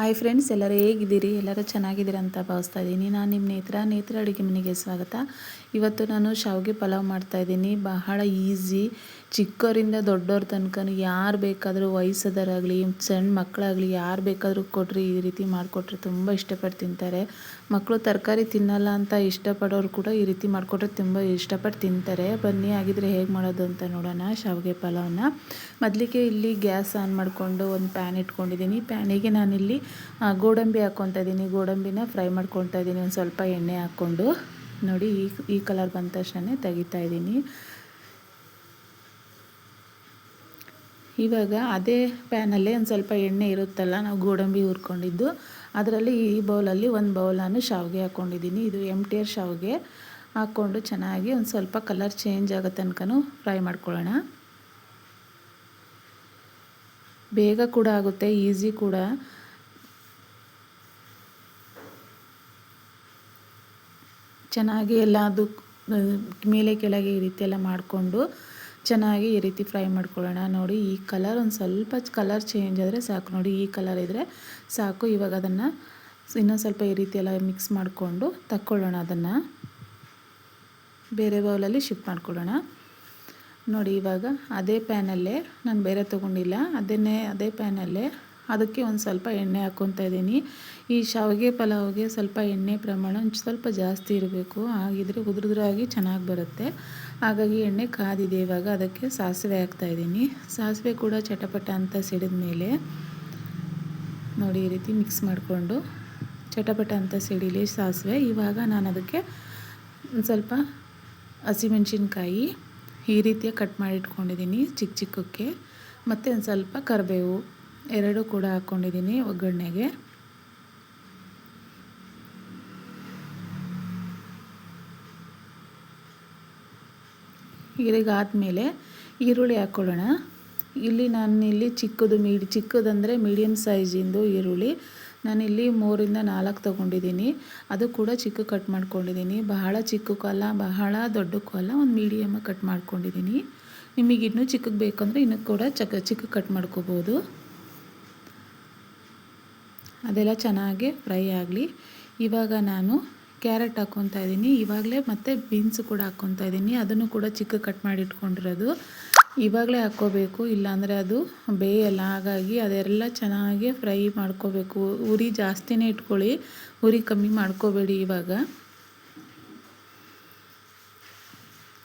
Hi friends ಎಲ್ಲರೂ ಹೇಗಿದ್ದೀರಿ? ಎಲ್ಲರೂ ಚೆನ್ನಾಗಿದ್ದೀರಾ ಅಂತ ಭಾವಿಸ್ತಾ ಇದ್ದೀನಿ. ನಾನು ನಿಮ್ಮ ನೇತ್ರ. ನೇತ್ರ ಅಡುಗೆ ಮನೆಗೆ ಸ್ವಾಗತ. ಇವತ್ತು ನಾನು ಶಾವಿಗೆ ಪಲಾವ್ ಮಾಡ್ತಾ ಇದ್ದೀನಿ. ಬಹಳ ಈಸಿ ಚಿಕ್ಕವರಿಂದ ದೊಡ್ಡವ್ರ ತನಕ ಯಾರು ಬೇಕಾದರೂ ವಯಸ್ಸದರಾಗಲಿ ಸಣ್ಣ ಮಕ್ಕಳಾಗಲಿ ಯಾರು ಬೇಕಾದರೂ ಕೊಟ್ಟರೆ ಈ ರೀತಿ ಮಾಡಿಕೊಟ್ರೆ ತುಂಬ ಇಷ್ಟಪಟ್ಟು ತಿಂತಾರೆ. ಮಕ್ಕಳು ತರಕಾರಿ ತಿನ್ನಲ್ಲ ಅಂತ ಇಷ್ಟಪಡೋರು ಕೂಡ ಈ ರೀತಿ ಮಾಡಿಕೊಟ್ರೆ ತುಂಬ ಇಷ್ಟಪಟ್ಟು ತಿಂತಾರೆ. ಬನ್ನಿ ಆಗಿದ್ರೆ ಹೇಗೆ ಮಾಡೋದು ಅಂತ ನೋಡೋಣ ಶಾವಿಗೆ ಪಲಾವ್ನ. ಮೊದಲಿಗೆ ಇಲ್ಲಿ ಗ್ಯಾಸ್ ಆನ್ ಮಾಡಿಕೊಂಡು ಒಂದು ಪ್ಯಾನ್ ಇಟ್ಕೊಂಡಿದ್ದೀನಿ. ಪ್ಯಾನಿಗೆ ನಾನಿಲ್ಲಿ ಗೋಡಂಬಿ ಹಾಕ್ಕೊತಾ ಇದ್ದೀನಿ. ಗೋಡಂಬಿನ ಫ್ರೈ ಮಾಡ್ಕೊತಾ ಇದ್ದೀನಿ. ಒಂದು ಸ್ವಲ್ಪ ಎಣ್ಣೆ ಹಾಕ್ಕೊಂಡು. ನೋಡಿ, ಈ ಈ ಕಲರ್ ಬಂದ ತಕ್ಷಣ ತೆಗಿತಾ ಇದ್ದೀನಿ. ಇವಾಗ ಅದೇ ಪ್ಯಾನಲ್ಲೇ ಒಂದು ಸ್ವಲ್ಪ ಎಣ್ಣೆ ಇರುತ್ತಲ್ಲ, ನಾವು ಗೋಡಂಬಿ ಹುರ್ಕೊಂಡಿದ್ದು, ಅದರಲ್ಲಿ ಈ ಬೌಲಲ್ಲಿ ಒಂದು ಬೌಲ್ ನಾನು ಶಾವಿಗೆ ಹಾಕ್ಕೊಂಡಿದ್ದೀನಿ ಇದು ಎಮ್ಟಿಯರ್ ಶಾವಿಗೆ ಹಾಕ್ಕೊಂಡು ಚೆನ್ನಾಗಿ ಒಂದು ಸ್ವಲ್ಪ ಕಲರ್ ಚೇಂಜ್ ಆಗೋ ತನಕನೂ ಫ್ರೈ ಮಾಡ್ಕೊಳ್ಳೋಣ. ಬೇಗ ಕೂಡ ಆಗುತ್ತೆ ಈಸಿ ಕೂಡ. ಚೆನ್ನಾಗಿ ಎಲ್ಲ ಅದು ಮೇಲೆ ಕೆಳಗೆ ಈ ರೀತಿ ಎಲ್ಲ ಮಾಡಿಕೊಂಡು ಚೆನ್ನಾಗಿ ಈ ರೀತಿ ಫ್ರೈ ಮಾಡ್ಕೊಳ್ಳೋಣ. ನೋಡಿ, ಈ ಕಲರ್ ಒಂದು ಸ್ವಲ್ಪ ಕಲರ್ ಚೇಂಜ್ ಆದರೆ ಸಾಕು. ನೋಡಿ, ಈ ಕಲರ್ ಇದ್ದರೆ ಸಾಕು. ಇವಾಗ ಅದನ್ನು ಇನ್ನೊಂದು ಸ್ವಲ್ಪ ಈ ರೀತಿ ಎಲ್ಲ ಮಿಕ್ಸ್ ಮಾಡಿಕೊಂಡು ತಕ್ಕೊಳ್ಳೋಣ ಅದನ್ನು. ಬೇರೆ ಬೌಲಲ್ಲಿ ಶಿಫ್ಟ್ ಮಾಡ್ಕೊಳ್ಳೋಣ. ನೋಡಿ, ಇವಾಗ ಅದೇ ಪ್ಯಾನಲ್ಲೇ ನಾನು ಬೇರೆ ತೊಗೊಂಡಿಲ್ಲ. ಅದನ್ನೇ, ಅದೇ ಪ್ಯಾನಲ್ಲೇ ಅದಕ್ಕೆ ಒಂದು ಸ್ವಲ್ಪ ಎಣ್ಣೆ ಹಾಕ್ಕೊತಾ ಇದ್ದೀನಿ. ಈ ಶಾವಿಗೆ ಪಲಾವ್ಗೆ ಸ್ವಲ್ಪ ಎಣ್ಣೆ ಪ್ರಮಾಣ ಒಂದು ಸ್ವಲ್ಪ ಜಾಸ್ತಿ ಇರಬೇಕು. ಹಾಗಿದ್ರೆ ಉದುರುದ್ರಾಗಿ ಚೆನ್ನಾಗಿ ಬರುತ್ತೆ. ಹಾಗಾಗಿ ಎಣ್ಣೆ ಕಾದಿದೆ ಇವಾಗ, ಅದಕ್ಕೆ ಸಾಸಿವೆ ಹಾಕ್ತಾಯಿದ್ದೀನಿ ಸಾಸಿವೆ ಕೂಡ ಚಟಪಟ ಅಂತ ಸಿಡಿದ ಮೇಲೆ ನೋಡಿ ಈ ರೀತಿ ಮಿಕ್ಸ್ ಮಾಡಿಕೊಂಡು ಚಟಪಟ ಅಂತ ಸಿಡಿಲಿ ಸಾಸಿವೆ. ಇವಾಗ ನಾನು ಅದಕ್ಕೆ ಒಂದು ಸ್ವಲ್ಪ ಹಸಿಮೆಣ್ಸಿನ್ಕಾಯಿ ಈ ರೀತಿಯ ಕಟ್ ಮಾಡಿಟ್ಕೊಂಡಿದ್ದೀನಿ ಚಿಕ್ಕ ಚಿಕ್ಕಕ್ಕೆ. ಮತ್ತು ಒಂದು ಸ್ವಲ್ಪ ಕರಿಬೇವು. ಎರಡು ಕೂಡ ಹಾಕ್ಕೊಂಡಿದ್ದೀನಿ ಒಗ್ಗರಣೆಗೆ. ಆದಮೇಲೆ ಈರುಳ್ಳಿ ಹಾಕ್ಕೊಳ್ಳೋಣ ಇಲ್ಲಿ ನಾನು ಇಲ್ಲಿ ಚಿಕ್ಕದು ಮೀಡಿ, ಚಿಕ್ಕದಂದರೆ ಮೀಡಿಯಮ್ ಸೈಜಿಂದು ಈರುಳ್ಳಿ. ನಾನಿಲ್ಲಿ ಮೂರಿಂದ ನಾಲ್ಕು ತೊಗೊಂಡಿದ್ದೀನಿ. ಅದು ಕೂಡ ಚಿಕ್ಕ ಕಟ್ ಮಾಡ್ಕೊಂಡಿದ್ದೀನಿ. ಬಹಳ ಚಿಕ್ಕಕ್ಕೂ ಅಲ್ಲ ಬಹಳ ದೊಡ್ಡಕ್ಕೂ ಅಲ್ಲ ಒಂದು ಮೀಡಿಯಮಾಗಿ ಕಟ್ ಮಾಡ್ಕೊಂಡಿದ್ದೀನಿ. ನಿಮಗಿನ್ನೂ ಚಿಕ್ಕಕ್ಕೆ ಬೇಕಂದರೆ ಇನ್ನೂ ಕೂಡ ಚಕ, ಚಿಕ್ಕ ಕಟ್ ಮಾಡ್ಕೋಬೋದು. ಅದೆಲ್ಲ ಚೆನ್ನಾಗಿ ಫ್ರೈ ಆಗಲಿ. ಇವಾಗ ನಾನು ಕ್ಯಾರೆಟ್ ಹಾಕ್ಕೊತಾ ಇದ್ದೀನಿ. ಇವಾಗಲೇ ಮತ್ತು ಬೀನ್ಸ್ ಕೂಡ ಹಾಕ್ಕೊತಾ ಇದ್ದೀನಿ. ಅದನ್ನು ಕೂಡ ಚಿಕ್ಕ ಕಟ್ ಮಾಡಿ ಇಟ್ಕೊಂಡಿರೋದು. ಇವಾಗಲೇ ಹಾಕ್ಕೋಬೇಕು. ಇಲ್ಲಾಂದರೆ ಅದು ಬೇಯಲ್ಲ. ಹಾಗಾಗಿ ಅದೆಲ್ಲ ಚೆನ್ನಾಗಿ ಫ್ರೈ ಮಾಡ್ಕೋಬೇಕು. ಉರಿ ಜಾಸ್ತಿನೇ ಇಟ್ಕೊಳ್ಳಿ. ಉರಿ ಕಮ್ಮಿ ಮಾಡ್ಕೋಬೇಡಿ ಇವಾಗ.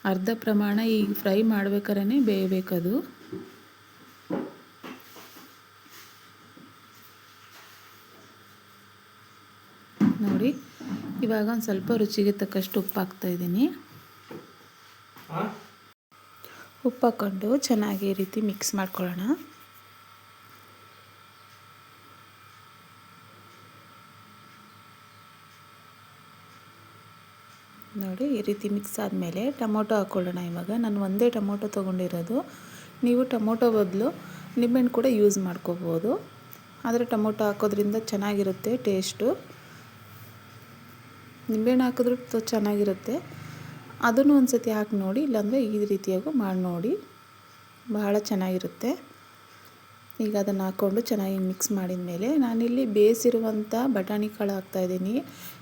ಅರ್ಧ ಪ್ರಮಾಣ ಈಗ ಫ್ರೈ ಮಾಡ್ಬೇಕಾದ್ರೆ ಬೇಯಬೇಕದು ನೋಡಿ ಇವಾಗ ಒಂದು ಸ್ವಲ್ಪ ರುಚಿಗೆ ತಕ್ಕಷ್ಟು ಉಪ್ಪು ಹಾಕ್ತಾ ಇದ್ದೀನಿ. ಉಪ್ಪು ಹಾಕ್ಕೊಂಡು ಚೆನ್ನಾಗಿ ಈ ರೀತಿ ಮಿಕ್ಸ್ ಮಾಡ್ಕೊಳ್ಳೋಣ. ನೋಡಿ ಈ ರೀತಿ ಮಿಕ್ಸ್ ಆದಮೇಲೆ ಟೊಮೊಟೊ ಹಾಕ್ಕೊಳ್ಳೋಣ ಇವಾಗ. ನಾನು ಒಂದೇ ಟೊಮೊಟೊ ತೊಗೊಂಡಿರೋದು. ನೀವು ಟೊಮೊಟೊ ಬದಲು ನಿಂಬೆಹಣ್ಣು ಕೂಡ ಯೂಸ್ ಮಾಡ್ಕೋಬೋದು. ಆದರೆ ಟೊಮೊಟೊ ಹಾಕೋದ್ರಿಂದ ಚೆನ್ನಾಗಿರುತ್ತೆ ಟೇಸ್ಟು ನಿಂಬೆಹಣ್ಣು ಹಾಕಿದ್ರೂ ಚೆನ್ನಾಗಿರುತ್ತೆ. ಅದನ್ನು ಒಂದು ಸತಿ ಹಾಕಿ ನೋಡಿ, ಇಲ್ಲಾಂದರೆ ಈ ರೀತಿಯಾಗೂ ಮಾಡಿ ನೋಡಿ. ಬಹಳ ಚೆನ್ನಾಗಿರುತ್ತೆ. ಈಗ ಅದನ್ನು ಹಾಕ್ಕೊಂಡು ಚೆನ್ನಾಗಿ ಮಿಕ್ಸ್ ಮಾಡಿದ ಮೇಲೆ ನಾನಿಲ್ಲಿ ಬೇಯಿಸಿರುವಂಥ ಬಟಾಣಿ ಕಾಳು ಹಾಕ್ತಾಯಿದ್ದೀನಿ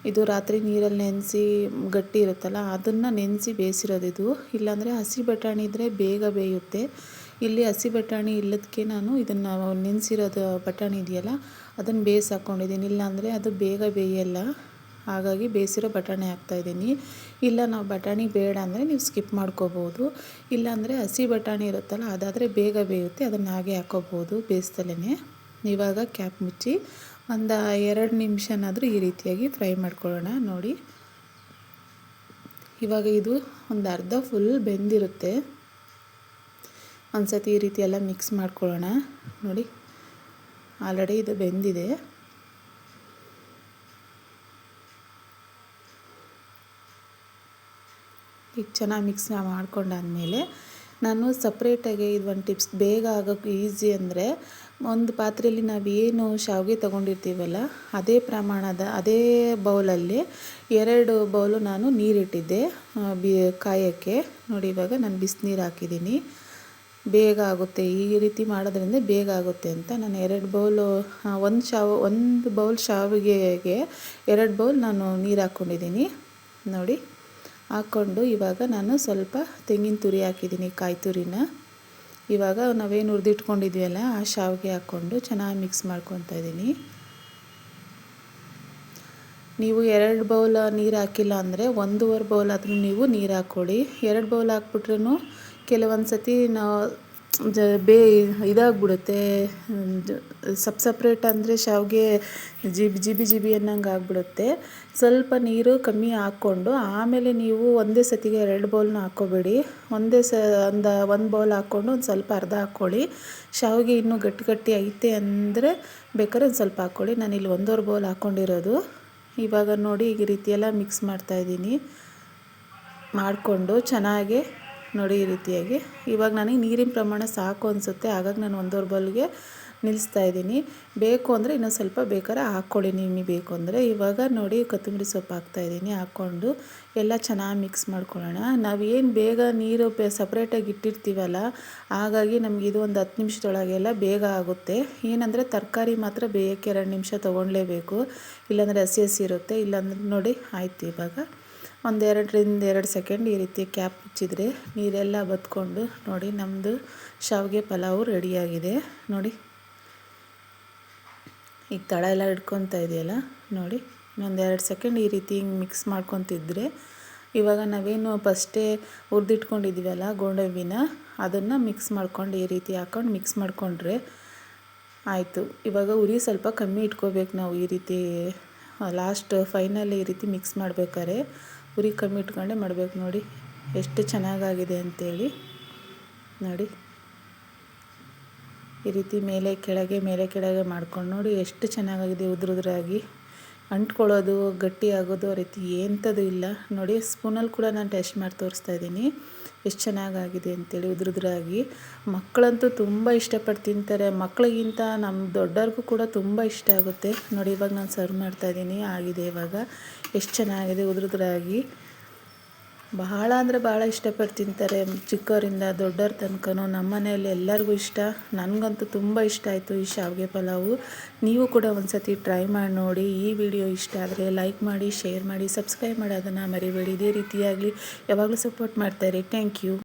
ಇದು ರಾತ್ರಿ ನೀರಲ್ಲಿ ನೆನೆಸಿ ಗಟ್ಟಿ ಇರುತ್ತಲ್ಲ, ಅದನ್ನು ನೆನೆಸಿ ಬೇಯಿಸಿರೋದು ಇದು. ಇಲ್ಲಾಂದರೆ ಹಸಿ ಬಟಾಣಿ ಇದ್ದರೆ ಬೇಗ ಬೇಯುತ್ತೆ. ಇಲ್ಲಿ ಹಸಿ ಬಟಾಣಿ ಇಲ್ಲದಕ್ಕೆ ನಾನು ಇದನ್ನು ನೆನೆಸಿರೋದು ಬಟಾಣಿ ಇದೆಯಲ್ಲ, ಅದನ್ನು ಬೇಯಿಸಿ ಹಾಕ್ಕೊಂಡಿದ್ದೀನಿ ಇಲ್ಲಾಂದರೆ ಅದು ಬೇಗ ಬೇಯಲ್ಲ. ಹಾಗಾಗಿ ಬೇಯಿಸಿರೋ ಬಟಾಣಿ ಹಾಕ್ತಾಯಿದ್ದೀನಿ ಇಲ್ಲ, ನಾವು ಬಟಾಣಿ ಬೇಡ ಅಂದರೆ ನೀವು ಸ್ಕಿಪ್ ಮಾಡ್ಕೋಬೋದು. ಇಲ್ಲಾಂದರೆ ಹಸಿ ಬಟಾಣಿ ಇರುತ್ತಲ್ಲ, ಅದಾದರೆ ಬೇಗ ಬೇಯುತ್ತೆ, ಅದನ್ನು ಹಾಗೆ ಹಾಕೋಬೋದು ಬೇಯಿಸ್ದಲೇ ಇವಾಗ ಕ್ಯಾಪ್ ಮುಚ್ಚಿ ಒಂದು ಎರಡು ನಿಮಿಷನಾದರೂ ಈ ರೀತಿಯಾಗಿ ಫ್ರೈ ಮಾಡ್ಕೊಳ್ಳೋಣ, ನೋಡಿ. ಇವಾಗ ಇದು ಒಂದು ಅರ್ಧ ಫುಲ್ ಬೆಂದಿರುತ್ತೆ. ಒಂದು ಸತಿ ಈ ರೀತಿ ಎಲ್ಲ ಮಿಕ್ಸ್ ಮಾಡ್ಕೊಳ್ಳೋಣ, ನೋಡಿ. ಆಲ್ರೆಡಿ ಇದು ಬೆಂದಿದೆ. ಈಗ ಚೆನ್ನಾಗಿ ಮಿಕ್ಸ್ ಮಾಡ್ಕೊಂಡಾದಮೇಲೆ ನಾನು ಸಪ್ರೇಟಾಗಿ ಇದು ಒಂದು ಟಿಪ್ಸ್ ಬೇಗ ಆಗೋಕ್ಕೆ ಈಸಿ ಅಂದರೆ ಒಂದು ಪಾತ್ರೆಯಲ್ಲಿ ನಾವು ಏನು ಶಾವಿಗೆ ತೊಗೊಂಡಿರ್ತೀವಲ್ಲ, ಅದೇ ಪ್ರಮಾಣದ, ಅದೇ ಬೌಲಲ್ಲಿ ಎರಡು ಬೌಲು ನಾನು ನೀರಿಟ್ಟಿದ್ದೆ ಬಿ, ಕಾಯೋಕ್ಕೆ. ನೋಡಿ ಇವಾಗ ನಾನು ಬಿಸಿನೀರು ಹಾಕಿದ್ದೀನಿ. ಬೇಗ ಆಗುತ್ತೆ, ಈ ರೀತಿ ಮಾಡೋದ್ರಿಂದ ಬೇಗ ಆಗುತ್ತೆ ಅಂತ ನಾನು ಎರಡು ಬೌಲು ಒಂದು ಶಾವ್, ಒಂದು ಬೌಲ್ ಶಾವಿಗೆಗೆ ಎರಡು ಬೌಲ್ ನಾನು ನೀರು ಹಾಕ್ಕೊಂಡಿದ್ದೀನಿ ನೋಡಿ. ಹಾಕ್ಕೊಂಡು ಇವಾಗ ನಾನು ಸ್ವಲ್ಪ ತೆಂಗಿನ ತುರಿ ಹಾಕಿದ್ದೀನಿ, ಕಾಯಿ ತುರಿನ. ಇವಾಗ ನಾವೇನು ಹುರಿದಿಟ್ಕೊಂಡಿದ್ವಲ್ಲ, ಆ ಶಾವಿಗೆ ಹಾಕ್ಕೊಂಡು ಚೆನ್ನಾಗಿ ಮಿಕ್ಸ್ ಮಾಡ್ಕೊತಾ ಇದ್ದೀನಿ. ನೀವು ಎರಡು ಬೌಲ್ ನೀರು ಹಾಕಿಲ್ಲ ಅಂದರೆ ಒಂದೂವರೆ ಬೌಲ್ ಆದರೂ ನೀವು ನೀರು ಹಾಕ್ಕೊಳ್ಳಿ. ಎರಡು ಬೌಲ್ ಹಾಕ್ಬಿಟ್ರೂ ಕೆಲವೊಂದು ಸತಿ ನಾವು ಜ ಬೇ ಇದಾಗ್ಬಿಡುತ್ತೆ. ಸಪ್ ಸಪ್ರೇಟ್ ಅಂದರೆ ಶಾವಿಗೆ ಜಿಬಿ ಜಿಬಿ ಜಿಬಿ ಅನ್ನಂಗೆ ಆಗ್ಬಿಡುತ್ತೆ. ಸ್ವಲ್ಪ ನೀರು ಕಮ್ಮಿ ಹಾಕ್ಕೊಂಡು ಆಮೇಲೆ ನೀವು ಒಂದೇ ಸತಿಗೆ ಎರಡು ಬೌಲ್ನ ಹಾಕ್ಕೋಬೇಡಿ ಒಂದೇ ಸ ಒಂದು ಒಂದು ಬೌಲ್ ಹಾಕ್ಕೊಂಡು ಒಂದು ಸ್ವಲ್ಪ ಅರ್ಧ ಹಾಕ್ಕೊಳ್ಳಿ. ಶಾವಿಗೆ ಇನ್ನೂ ಗಟ್ಟಿ ಗಟ್ಟಿ ಐತೆ ಅಂದರೆ ಬೇಕಾದ್ರೆ ಒಂದು ಸ್ವಲ್ಪ ಹಾಕ್ಕೊಳ್ಳಿ. ಇಲ್ಲಿ ಒಂದೂವರೆ ಬೌಲ್ ಹಾಕ್ಕೊಂಡಿರೋದು ಇವಾಗ ನೋಡಿ ಈ ರೀತಿಯೆಲ್ಲ ಮಿಕ್ಸ್ ಮಾಡ್ತಾಯಿದ್ದೀನಿ ಮಾಡಿಕೊಂಡು ಚೆನ್ನಾಗಿ ನೋಡಿ ಈ ರೀತಿಯಾಗಿ. ಇವಾಗ ನನಗೆ ನೀರಿನ ಪ್ರಮಾಣ ಸಾಕು ಅನಿಸುತ್ತೆ. ಹಾಗಾಗಿ ನಾನು ಒಂದೂವರೆ ಬಲ್ಗೆ ನಿಲ್ಲಿಸ್ತಾ ಇದ್ದೀನಿ. ಬೇಕು ಅಂದರೆ ಇನ್ನೊಂದು ಸ್ವಲ್ಪ ಬೇಕಾದ್ರೆ ಹಾಕ್ಕೊಳ್ಳಿ ನಿಮಗೆ ಬೇಕು ಅಂದರೆ. ಇವಾಗ ನೋಡಿ ಕೊತ್ತಂಬರಿ ಸೊಪ್ಪು ಹಾಕ್ತಾಯಿದ್ದೀನಿ ಹಾಕ್ಕೊಂಡು ಎಲ್ಲ ಚೆನ್ನಾಗಿ ಮಿಕ್ಸ್ ಮಾಡ್ಕೊಳ್ಳೋಣ. ನಾವೇನು ಬೇಗ ನೀರು ಸಪ್ರೇಟಾಗಿ ಇಟ್ಟಿರ್ತೀವಲ್ಲ, ಹಾಗಾಗಿ ನಮಗೆ ಇದು ಒಂದು ಹತ್ತು ನಿಮಿಷದೊಳಗೆಲ್ಲ ಬೇಗ ಆಗುತ್ತೆ. ಏನಂದರೆ ತರಕಾರಿ ಮಾತ್ರ ಬೇಯಕ್ಕೆ ಎರಡು ನಿಮಿಷ ತೊಗೊಳ್ಲೇಬೇಕು ಇಲ್ಲಾಂದರೆ ಹಸಿ ಹಸಿ ಇರುತ್ತೆ. ಇಲ್ಲಾಂದ್ರೆ ನೋಡಿ ಆಯ್ತು ಇವಾಗ. ಒಂದು ಎರಡರಿಂದ ಎರಡು ಸೆಕೆಂಡ್ ಈ ರೀತಿ ಕ್ಯಾಪ್ ಮುಚ್ಚಿದರೆ ನೀರೆಲ್ಲ ಬತ್ಕೊಂಡು ನೋಡಿ ನಮ್ಮದು ಶಾವಿಗೆ ಪಲಾವು ರೆಡಿಯಾಗಿದೆ. ನೋಡಿ. ಈಗ ತಳ ಎಲ್ಲ ಹಿಡ್ಕೊತಾ ಇದೆಯಲ್ಲ? ನೋಡಿ. ಇನ್ನೊಂದೆರಡು ಸೆಕೆಂಡ್ ಈ ರೀತಿ ಹಿಂಗೆ ಮಿಕ್ಸ್ ಮಾಡ್ಕೊತಿದ್ರೆ ಇವಾಗ ನಾವೇನು ಫಸ್ಟೇ ಹುರಿದಿಟ್ಕೊಂಡಿದ್ದೀವಲ್ಲ ಗೋಡಂಬಿನ, ಅದನ್ನು ಮಿಕ್ಸ್ ಮಾಡ್ಕೊಂಡು ಈ ರೀತಿ ಹಾಕೊಂಡು ಮಿಕ್ಸ್ ಮಾಡಿಕೊಂಡ್ರೆ ಆಯಿತು. ಇವಾಗ ಉರಿ ಸ್ವಲ್ಪ ಕಮ್ಮಿ ಇಟ್ಕೋಬೇಕು ನಾವು ಈ ರೀತಿ, ಲಾಸ್ಟ್ ಫೈನಲ್ ಈ ರೀತಿ ಮಿಕ್ಸ್ ಮಾಡ್ಬೇಕಾದ್ರೆ. ಉರಿ ಕಮ್ಮಿ ಇಟ್ಕೊಂಡೆ ಮಾಡಬೇಕು ನೋಡಿ. ಎಷ್ಟು ಚೆನ್ನಾಗಾಗಿದೆ ಅಂಥೇಳಿ ನೋಡಿ. ಈ ರೀತಿ ಮೇಲೆ ಕೆಳಗೆ ಮೇಲೆ ಕೆಳಗೆ ಮಾಡ್ಕೊಂಡು ನೋಡಿ ಎಷ್ಟು ಚೆನ್ನಾಗಾಗಿದೆ ಉದುರುದ್ರಾಗಿ. ಅಂಟ್ಕೊಳ್ಳೋದು ಗಟ್ಟಿ ಆಗೋದು ಆ ರೀತಿ ಎಂಥದ್ದು ಇಲ್ಲ. ನೋಡಿ, ಸ್ಪೂನಲ್ಲಿ ಕೂಡ ನಾನು ಟೆಸ್ಟ್ ಮಾಡಿ ತೋರಿಸ್ತಾ ಇದ್ದೀನಿ. ಎಷ್ಟು ಚೆನ್ನಾಗಾಗಿದೆ ಅಂತೇಳಿ ಉದುರುದ್ರಾಗಿ ಮಕ್ಕಳಂತೂ ತುಂಬ ಇಷ್ಟಪಟ್ಟು ತಿಂತಾರೆ. ಮಕ್ಕಳಿಗಿಂತ ನಮ್ಮ ದೊಡ್ಡವ್ರಿಗೂ ಕೂಡ ತುಂಬ ಇಷ್ಟ ಆಗುತ್ತೆ. ನೋಡಿ ಇವಾಗ ನಾನು ಸರ್ವ್ ಮಾಡ್ತಾಯಿದ್ದೀನಿ ಆಗಿದೆ ಇವಾಗ. ಎಷ್ಟು ಚೆನ್ನಾಗಿದೆ ಉದುರುದ್ರಾಗಿ. ಬಹಳ ಅಂದರೆ ಭಾಳ ಇಷ್ಟಪಟ್ಟು ತಿಂತಾರೆ ಚಿಕ್ಕವರಿಂದ ದೊಡ್ಡವ್ರ ತನಕನೂ ನಮ್ಮ ಮನೆಯಲ್ಲಿ ಎಲ್ಲರಿಗೂ ಇಷ್ಟ. ನನಗಂತೂ ತುಂಬ ಇಷ್ಟ ಆಯಿತು ಈ ಶಾವಿಗೆ ಪಲಾವು. ನೀವು ಕೂಡ ಒಂದು ಸತಿ ಟ್ರೈ ಮಾಡಿ ನೋಡಿ. ಈ ವಿಡಿಯೋ ಇಷ್ಟ ಆದರೆ ಲೈಕ್ ಮಾಡಿ, ಶೇರ್ ಮಾಡಿ, ಸಬ್ಸ್ಕ್ರೈಬ್ ಮಾಡೋದನ್ನು ಮರಿಬೇಡಿ. ಇದೇ ರೀತಿಯಾಗಲಿ ಯಾವಾಗಲೂ ಸಪೋರ್ಟ್ ಮಾಡ್ತಾರೆ. Thank you.